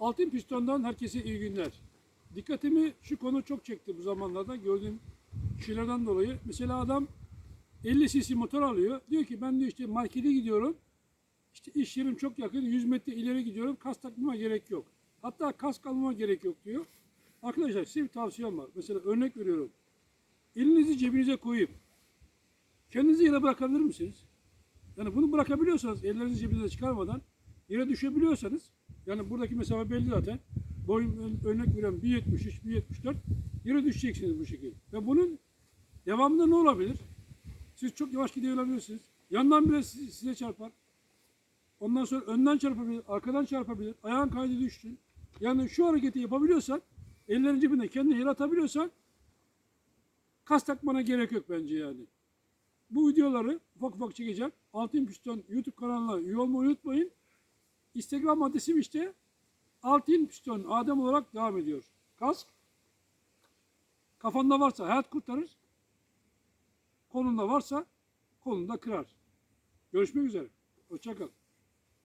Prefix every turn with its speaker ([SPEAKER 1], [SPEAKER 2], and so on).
[SPEAKER 1] Altın pistondan herkese iyi günler. Dikkatimi şu konu çok çekti bu zamanlarda gördüğüm şeylerden dolayı. Mesela adam 50 cc motor alıyor. Diyor ki ben diyor işte markete gidiyorum. İşte iş yerim çok yakın. 100 metre ileri gidiyorum. Kas takmama gerek yok. Hatta kask almama gerek yok diyor. Arkadaşlar size bir tavsiyem var. Mesela örnek veriyorum. Elinizi cebinize koyup kendinizi yere bırakabilir misiniz? Yani bunu bırakabiliyorsanız ellerinizi cebinize çıkarmadan yere düşebiliyorsanız yani buradaki mesafe belli zaten. Boyun örnek veriyorum 1.73, 1.74 yere düşeceksiniz bu şekilde. Ve bunun devamında ne olabilir? Siz çok yavaş gidiyor. Yandan bile size çarpar. Ondan sonra önden çarpabilir, arkadan çarpabilir. Ayağın kaydı düşsün. Yani şu hareketi yapabiliyorsan, ellerin cebinde kendini yere atabiliyorsan kas takmana gerek yok bence yani. Bu videoları ufak ufak çekeceğim. Altın Piston YouTube kanalına üye olmayı unutmayın. Instagram adresim işte Altın Piston Adem olarak devam ediyor. Kask kafanda varsa hayat kurtarır. Kolunda varsa kolunda kırar. Görüşmek üzere. Hoşçakal.